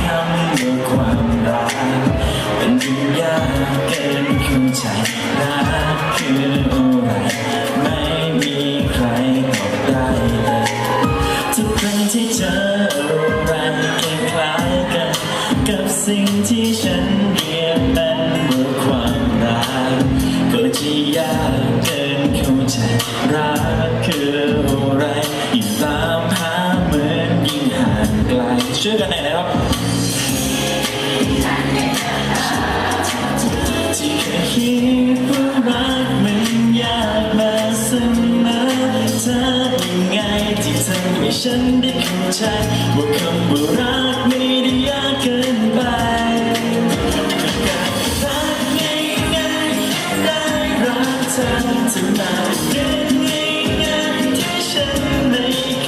คำว่าความรักเป็นเรื่องยากเกินเข้าใจรักคืออะไรไม่มีใครตอบได้เลยทุกครั้งที่เจออะไรคล้ายกัน กับสิ่งที่ฉันเรียกมันว่าความรักก็จะยากเกินเข้าใจรักคืออะไรยิ่งตามหาเหมือนยิ่งห่างไกลช่วยกันหน่อยนะครับ ทำให้ฉันได้เข้าใจว่าคำว่ารักไม่ได้ยากเกินไปการรักง่ายๆได้รักเธอถึงมาเรื่องง่ายๆที่ฉันไม่เ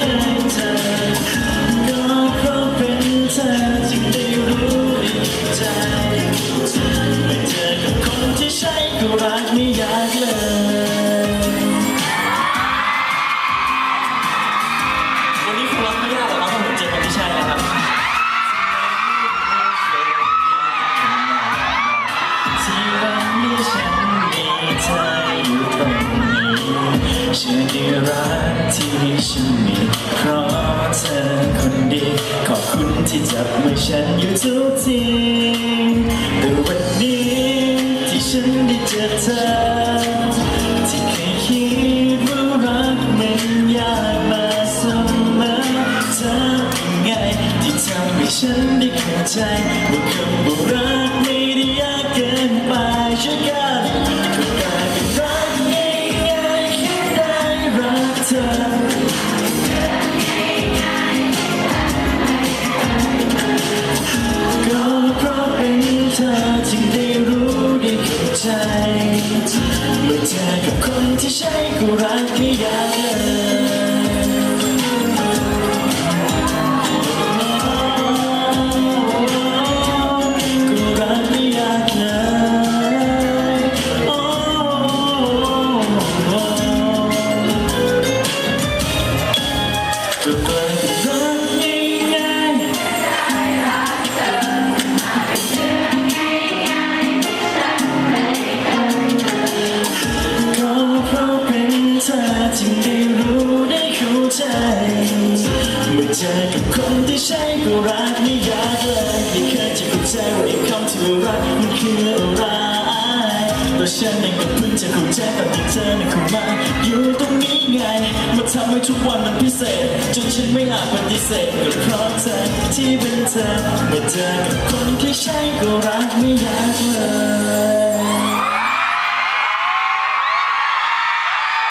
เชื่อในรักที่ฉันมีเพราะเธอคนดี ขอบคุณที่จับมือฉันอยู่ทุกทีแต่วันนี้ที่ฉันได้เจอเธอ ที่เคยคิดว่ารักมันยากมาเสมอเธอยังไงที่ทำให้ฉันได้เข้าใจว่าคำว่า ที่ใจึงได้รู้ได้เข้าใจ เมื่อเจอกับคนที่ใช่ก็รักไม่ยากเลยไม่เคยจะเข้าใจว่าคำที่ว่ารักมันคืออะไรตัวฉันเองก็เพิ่งจะเข้าใจตอนที่เธอนั้นเข้ามาอยู่ตรงนี้ไงมาทำให้ทุกวันมันพิเศษ จนฉันไม่อาจปฏิเสธก็เพราะเธอที่เป็นเธอเมื่อเจอกับคนที่ใช่ก็รักไม่ยากเลย